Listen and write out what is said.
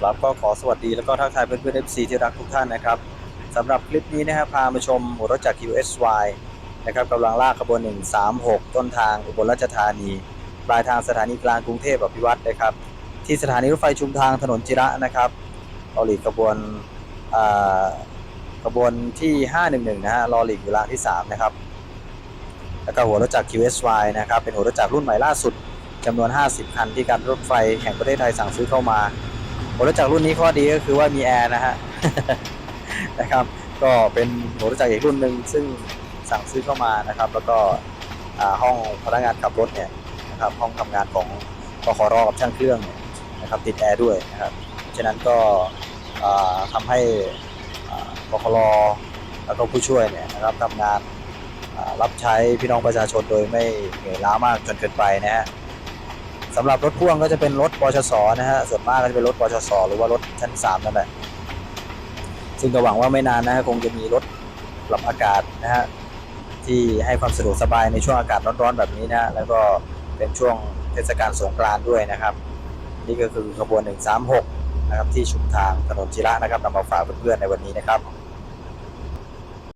ครับก็ขอสวัสดีแล้วก็ทักทายเพื่อนๆ FC ที่รักทุกท่านนะครับสำหรับคลิปนี้นะครับพามาชมหัวรถจักร QSY นะครับกำลังลากขบวน 136 ต้นทางอุบลราชธานี ปลายทางสถานีกลางกรุงเทพอภิวัตรนะครับ ที่สถานีรถไฟชุมทางถนนจิระนะครับลอหลีกขบวนขบวนที่ 511 นะฮะลอหลีกอยู่ราที่ 3 นะครับ แล้วก็หัวรถจักร QSY นะครับเป็นหัวรถจักรรุ่นใหม่ล่าสุดจำนวน 50 คันที่การรถไฟแห่งประเทศไทยสั่งซื้อเข้ามา หัวรถจักรรุ่นนี้ข้อดีก็คือว่ามีแอร์นะฮะนะครับ ก็เป็นหัวรถจักรอีกรุ่นหนึ่งซึ่งสั่งซื้อเข้ามานะครับ แล้วก็ห้องพนักงานขับรถเนี่ยนะครับห้องทำงานของกขรกับช่างเครื่องนะครับติดแอร์ด้วยนะครับฉะนั้นก็อ่าทำให้อ่ากขรแล้วก็ผู้ช่วยเนี่ยนะครับทำงานรับใช้พี่น้องประชาชนโดยไม่เหนื่อยล้ามากจนเกินไปนะฮะ สำหรับรถพ่วงก็จะเป็นรถปชสนะฮะส่วนมากก็จะเป็นรถปชสหรือว่ารถชั้นสามนั่นแหละซึ่งก็หวังว่าไม่นานนะฮะคงจะมีรถปรับอากาศนะฮะที่ให้ความสะดวกสบายในช่วงอากาศร้อนๆแบบนี้นะฮะแล้วก็เป็นช่วงเทศกาลสงกรานต์ด้วยนะครับ นี่ก็คือขบวน 136 นะครับที่ชุมทางถนนจิระนะครับนำมาฝากเพื่อนๆในวันนี้นะครับ